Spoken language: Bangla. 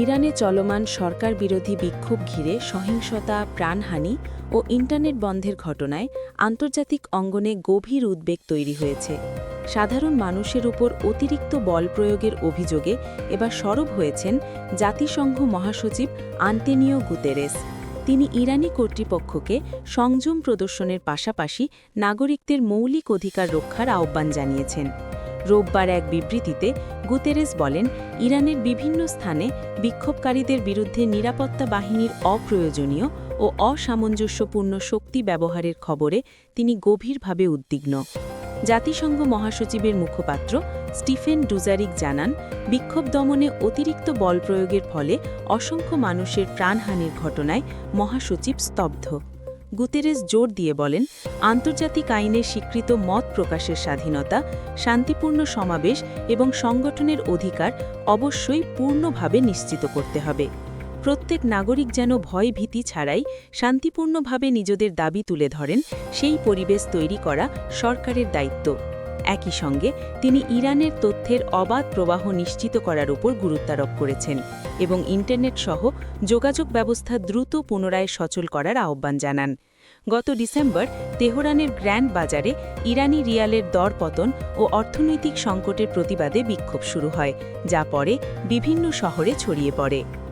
ইরানে চলমান সরকার বিরোধী বিক্ষোভ ঘিরে সহিংসতা, প্রাণহানি ও ইন্টারনেট বন্ধের ঘটনায় আন্তর্জাতিক অঙ্গনে গভীর উদ্বেগ তৈরি হয়েছে। সাধারণ মানুষের উপর অতিরিক্ত বল প্রয়োগের অভিযোগে এবার সরব হয়েছেন জাতিসংঘ মহাসচিব আন্তেনিও গুতেরেস। তিনি ইরানি কর্তৃপক্ষকে সংযম প্রদর্শনের পাশাপাশি নাগরিকদের মৌলিক অধিকার রক্ষার আহ্বান জানিয়েছেন। রোববার এক বিবৃতিতে গুতেরেস বলেন, ইরানের বিভিন্ন স্থানে বিক্ষোভকারীদের বিরুদ্ধে নিরাপত্তা বাহিনীর অপ্রয়োজনীয় ও অসামঞ্জস্যপূর্ণ শক্তি ব্যবহারের খবরে তিনি গভীরভাবে উদ্বিগ্ন। জাতিসংঘ মহাসচিবের মুখপাত্র স্টিফেন ডুজারিক জানান, বিক্ষোভ দমনে অতিরিক্ত বল প্রয়োগের ফলে অসংখ্য মানুষের প্রাণহানির ঘটনায় মহাসচিব স্তব্ধ। গুতেরেস জোর দিয়ে বলেন, আন্তর্জাতিক আইনে স্বীকৃত মত প্রকাশের স্বাধীনতা, শান্তিপূর্ণ সমাবেশ এবং সংগঠনের অধিকার অবশ্যই পূর্ণভাবে নিশ্চিত করতে হবে। প্রত্যেক নাগরিক যেন ভয় ভীতি ছাড়াই শান্তিপূর্ণভাবে নিজেদের দাবি তুলে ধরেন, সেই পরিবেশ তৈরি করা সরকারের দায়িত্ব। একই সঙ্গে তিনি ইরানের তথ্যের অবাধ প্রবাহ নিশ্চিত করার উপর গুরুত্বারোপ করেছেন এবং ইন্টারনেট সহ যোগাযোগ ব্যবস্থা দ্রুত পুনরায় সচল করার আহ্বান জানান। গত ডিসেম্বর তেহরানের গ্র্যান্ড বাজারে ইরানি রিয়ালের দর পতন ও অর্থনৈতিক সংকটের প্রতিবাদে বিক্ষোভ শুরু হয়, যা পরে বিভিন্ন শহরে ছড়িয়ে পড়ে।